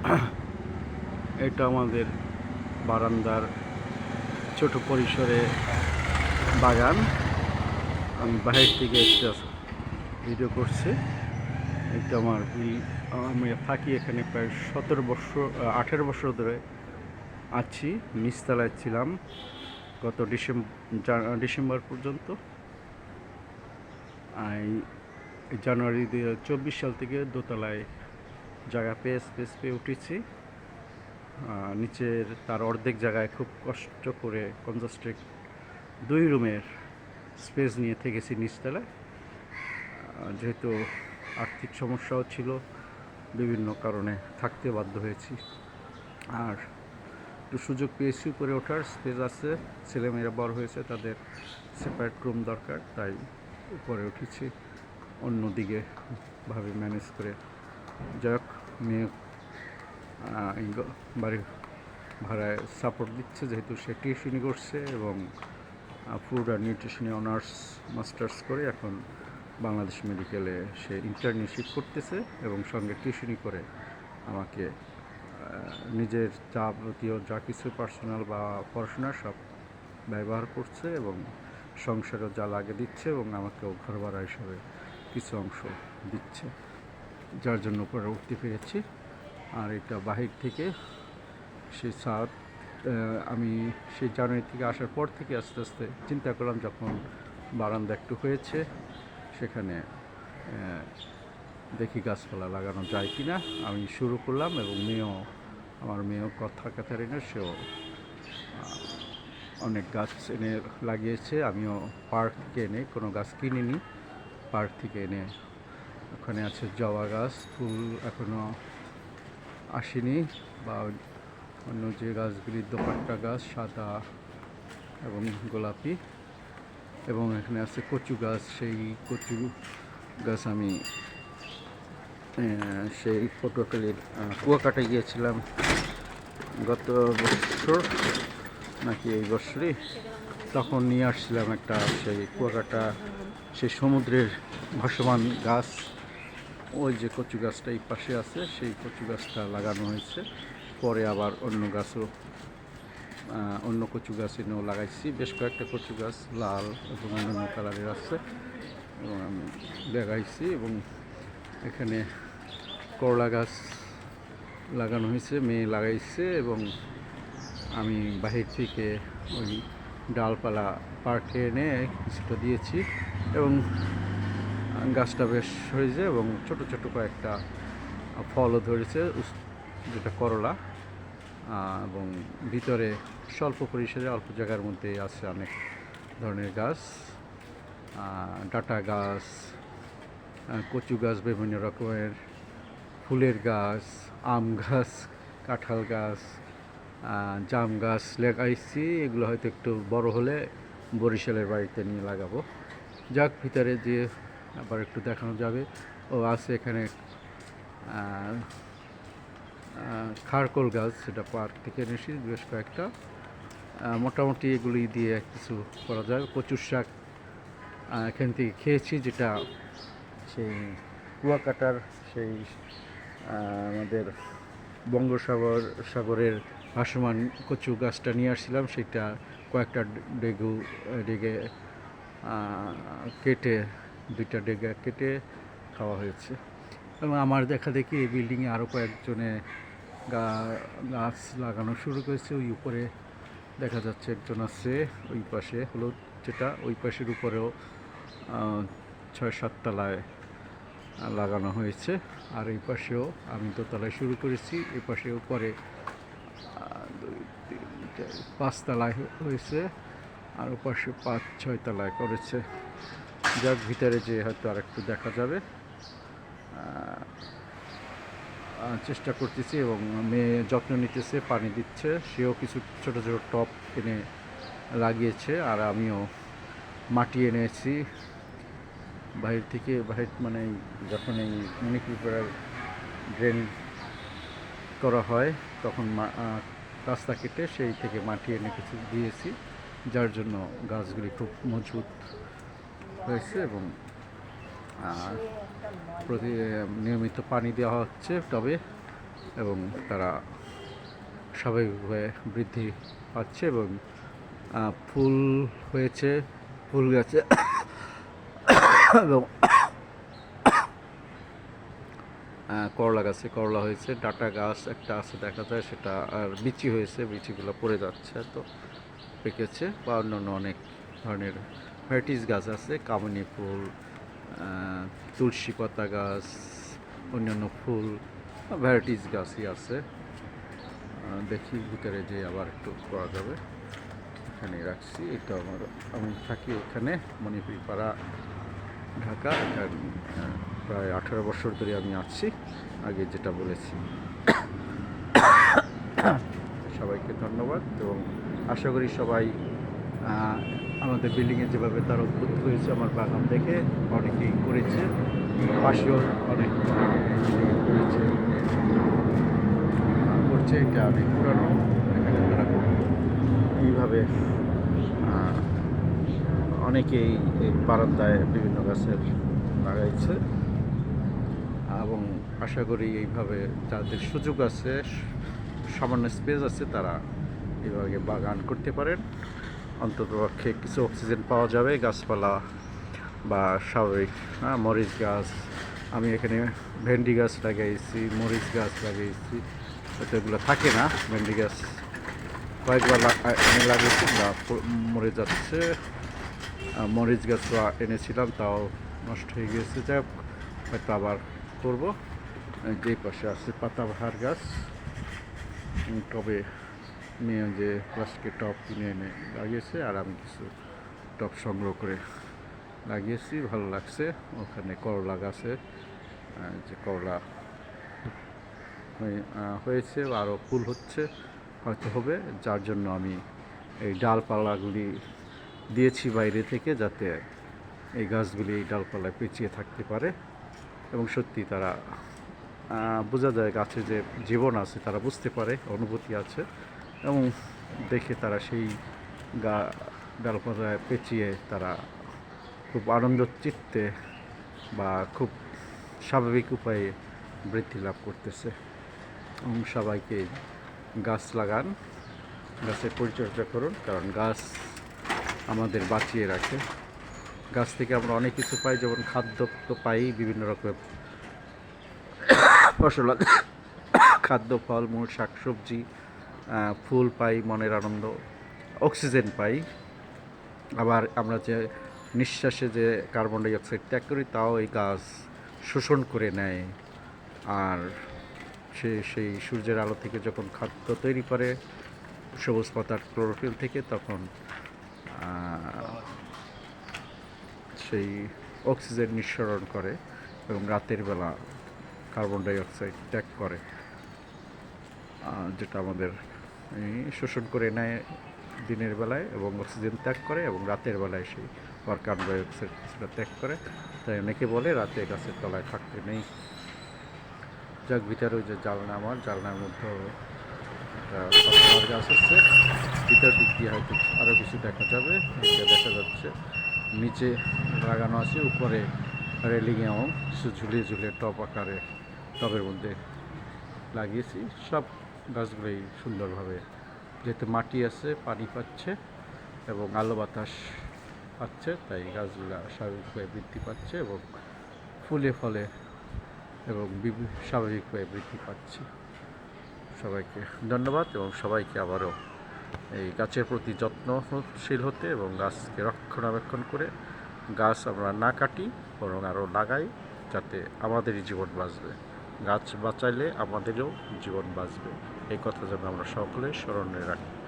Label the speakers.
Speaker 1: এটা আমাদের বারান্দার ছোট পরিসরে বাগান। আমি বাহির থেকে একটা ভিডিও করছি। এটা আমার আমি থাকি এখানে প্রায় সতেরো বছর আঠেরো বছর ধরে আছি, নিচতলায় ছিলাম গত ডিসেম্বর ডিসেম্বর পর্যন্ত। জানুয়ারি দুই হাজার চব্বিশ সাল থেকে দোতলায় জায়গা পেয়ে স্পেস পেয়ে উঠেছি নিচের তার অর্ধেক জায়গায় খুব কষ্ট করে কনজাস্ট্রেট দুই রুমের স্পেস নিয়ে থেকেছি নিচতলায়। যেহেতু আর্থিক সমস্যাও ছিল, বিভিন্ন কারণে থাকতে বাধ্য হয়েছি। আর একটু সুযোগ পেয়েছি উপরে ওঠার, স্পেস আছে, ছেলেমেয়েরা বড় হয়েছে, তাদের সেপারেট রুম দরকার, তাই উপরে উঠেছি। অন্যদিকে ভাবে ম্যানেজ করে যাই হোক মেয়ে আহ, এই গ- বাড়ি ভাড়ায় সাপোর্ট দিচ্ছে যেহেতু সে টিউশনি করছে এবং ফুড আর নিউট্রিশনে অনার্স মাস্টার্স করে এখন বাংলাদেশ মেডিকেলে সে ইন্টার্নশিপ করতেছে এবং সঙ্গে টিউশনি করে আমাকে নিজের যাবতীয় যা কিছু পার্সোনাল বা পড়াশোনা সব ব্যবহার করছে এবং সংসারও যা লাগে দিচ্ছে এবং আমাকেও ঘর ভাড়া হিসাবে কিছু অংশ দিচ্ছে। যার জন্য উপরে উঠতে পেরেছি। আর এটা বাহির থেকে সেই সাত আমি সেই জানুয়ারি থেকে আসার পর থেকে আস্তে আস্তে চিন্তা করলাম যখন বারান্দা একটু হয়েছে, সেখানে দেখি গাছপালা লাগানো যায় কি না আমি শুরু করলাম এবং মেয়েও, আমার মেয়েও কথা ক্যাথারিনা, সেও অনেক গাছ এনে লাগিয়েছে। আমিও পার্ক থেকে এনে কোনো গাছ কিনিনি। পার্ক থেকে এনে ওখানে আছে জবা গাছ, ফুল এখনও আসেনি বা অন্য যে গাছগুলি দোপাট্টা গাছ, সাদা এবং গোলাপি এবং এখানে আছে কচু গাছ, সেই কচু গাছ আমি সেই পটুয়াখালীর কুয়াকাটা গিয়েছিলাম গত বছর নাকি এই বছরই। তখন নিয়ে আসছিলাম একটা সেই কুয়াকাটা, সেই সমুদ্রের ভাসমান গাছ। ওই যে কচু গাছটা এই পাশে আছে, সেই কচু গাছটা লাগানো হয়েছে। পরে আবার অন্য গাছও অন্য কচু গাছ এনেও লাগাইছি। বেশ কয়েকটা কচু গাছ লাল এবং অন্যান্য কালারের আছে। এবং আমি লাগাইছি এবং এখানে করলা গাছ লাগানো হয়েছে, মেয়ে লাগাইছে এবং আমি বাহির থেকে ওই ডালপালা পার্কে এনে কিছুটা দিয়েছি। এবং গাছটা বেশ হয়েছে এবং ছোট ছোট কয়েকটা ফলও ধরেছে যেটা করলা এবং ভিতরে স্বল্প পরিসরে অল্প জায়গার মধ্যে আছে অনেক ধরনের গাছ ডাটা গাছ কচু গাছ, বিভিন্ন রকমের ফুলের গাছ, আম গাছ, কাঁঠাল গাছ জাম গাছ লাগাইছি, এগুলো হয়তো একটু বড় হলে বরিশালের বাড়িতে নিয়ে লাগাবো। যাক, ভিতরে যে আবার একটু দেখানো যাবে। ও আছে এখানে খারকোল গাছ সেটা পার্ক থেকে এনেছি, বেশ কয়েকটা। মোটামুটি এগুলি দিয়ে কিছু করা যায়। কচুর শাক এখান থেকে খেয়েছি যেটা সেই কুয়াকাটার সেই আমাদের বঙ্গোসাগর, সাগরের ভাসমান কচু গাছটা নিয়ে আসছিলাম। সেটা কয়েকটা ডেগু, ডেগে কেটে দুইটা ডেগা কেটে খাওয়া হয়েছে। এবং আমার দেখা দেখি এই বিল্ডিংয়ে আরও কয়েকজনে গা- গাছ লাগানো শুরু করেছে। ওই উপরে দেখা যাচ্ছে একজন আছে ওই পাশে হলুদ যেটা ওই পাশের উপরেও ছয় সাত তলায় লাগানো হয়েছে। আর এই পাশেও আমি দোতলায় শুরু করেছি। এই পাশে উপরে আহ, দুই তিন চার পাঁচ তলায় হয়েছে। আর ওপাশে পাঁচ ছয় তলায় করেছে। যার ভিতরে যে হয়তো আর একটু দেখা যাবে। চেষ্টা করতেছি এবং মেয়ে যত্ন নিতেছে, পানি দিচ্ছে। সেও কিছু ছোট ছোট টপ এনে লাগিয়েছে আর আমিও মাটি এনেছি। বাইরে থেকে বাইরে মানে যখন এই মিনিকুইপার ড্রেন করা হয়, তখন রাস্তা কেটে সেই থেকে মাটি এনে কিছু দিয়েছি, যার জন্য গাছগুলি খুব মজবুত। হয়েছে এবং প্রতি নিয়মিত পানি দেওয়া হচ্ছে তবে এবং তারা স্বাভাবিকভাবে বৃদ্ধি পাচ্ছে এবং ফুল হয়েছে ফুল গাছে এবং করলা গাছে করলা হয়েছে ডাটা গাছ একটা আছে দেখা যায় সেটা আর বিচি হয়েছে বিচিগুলো পড়ে যাচ্ছে তো পেকেছে বা অন্যান্য অনেক ধরনের ভ্যারাইটিস গাছ আছে, কামিনী ফুল তুলসী পাতা গাছ, অন্যান্য ফুল ভ্যারাইটিস গাছই আছে। দেখি ভিতরে যে আবার একটু করা যাবে। এখানে রাখছি এটা আমার, আমি থাকি এখানে মণিপুরি পাড়া ঢাকা প্রায় আঠারো বছর ধরে আমি আছি, আগে যেটা বলেছি। সবাইকে ধন্যবাদ এবং আশা করি সবাই আমাদের বিল্ডিংয়ে যেভাবে তার উদ্বুদ্ধ হয়েছে, আমার বাগান দেখে অনেকেই করেছে, পাশেও অনেক করেছে। করছে এটা অনেক পুরানো, এখানে তারা এইভাবে অনেকেই এই বারান্দায় বিভিন্ন গাছের লাগাইছে। এবং আশা করি এইভাবে যাদের সুযোগ আছে, সামান্য স্পেস আছে, তারা এইভাবে বাগান করতে পারেন। অন্ততপক্ষে কিছু অক্সিজেন পাওয়া যাবে গাছপালা বা স্বাভাবিক হ্যাঁ মরিচ গাছ। আমি এখানে ভেন্ডি গাছ লাগাইছি মরিচ গাছ লাগাইছি। তো এগুলো থাকে না ভেন্ডি গাছ। কয়েকবার আমি লাগিয়েছি না মরে যাচ্ছে। মরিচ গাছ এনেছিলাম তাও নষ্ট হয়ে গিয়েছে যাই হোক হয়তো আবার করব। যে পাশে আছে পাতাবাহার গাছ। উম, নিয়ে যে প্লাস্টিকের টব কিনে এনে লাগিয়েছে, আর আমি কিছু টব সংগ্রহ করে লাগিয়েছি, ভালো লাগছে। ওখানে করলা গাছে যে করলা হয়ে- হয়েছে আরও ফুল হচ্ছে, হয়তো হবে, যার জন্য আমি এই ডালপালাগুলি দিয়েছি বাইরে থেকে, যাতে এই গাছগুলি এই ডালপালায় পেঁচিয়ে থাকতে পারে। এবং সত্যি তারা বোঝা যায় গাছে যে জীবন আছে, তারা বুঝতে পারে, অনুভূতি আছে। এবং দেখে তারা সেই গা ডালপালায় পেঁচিয়ে তারা খুব আনন্দ চিত্তে বা খুব স্বাভাবিক উপায়ে বৃদ্ধি লাভ করতেছে। এবং সবাইকে গাছ লাগান গাছের পরিচর্যা করুন কারণ গাছ আমাদের বাঁচিয়ে রাখে। গাছ থেকে আমরা অনেক কিছু পাই যেমন খাদ্য তো পাই বিভিন্ন রকমের ফসল খাদ্য ফল মূল শাকসবজি আহ, ফুল পাই, মনের আনন্দ, অক্সিজেন পাই। আবার আমরা যে নিঃশ্বাসে যে কার্বন ডাই অক্সাইড ত্যাগ করি, তাও এই গাছ শোষণ করে নেয়। আর সে, সেই সূর্যের আলো থেকে যখন খাদ্য তৈরি করে, সবুজ পাতার ক্লোরোফিল থেকে, তখন সেই অক্সিজেন নিঃসরণ করে এবং রাতের বেলা কার্বন ডাই অক্সাইড ত্যাগ করে। যেটা আমাদের শোষণ করে নেয় দিনের বেলায় এবং অক্সিজেন ত্যাগ করে এবং রাতের বেলায় সেই আবার কার্বন ডাই অক্সাইড কিছুটা ত্যাগ করে। তাই অনেকে বলে রাতে গাছের তলায় থাকতে নেই। যাক, ভিতরে ওই যে জালনা আমার জালনার মধ্যে গাছ আছে। ভিতর দিক দিয়ে হয়তো আরও কিছু দেখা যাবে। এটা দেখা যাচ্ছে। নিচে লাগানো আছে, উপরে রেলিংয়েও কিছু ঝুলিয়ে ঝুলিয়ে টপ আকারে টবের মধ্যে লাগিয়েছি। সব গাছগুলোই সুন্দরভাবে যেহেতু মাটি আছে, পানি পাচ্ছে এবং আলো বাতাস পাচ্ছে, তাই গাছগুলো স্বাভাবিকভাবে বৃদ্ধি পাচ্ছে এবং ফুলে ফলে এবং স্বাভাবিকভাবে বৃদ্ধি পাচ্ছে। সবাইকে ধন্যবাদ এবং সবাইকে আবারও এই গাছের প্রতি যত্নশীল হতে এবং গাছকে রক্ষণাবেক্ষণ করে গাছ আমরা না কাটি, বরং আরও লাগাই, যাতে আমাদেরই জীবন বাঁচবে। গাছ বাঁচাইলে আমাদেরও জীবন বাঁচবে। এই কথা যেন আমরা সকলে স্মরণে রাখি।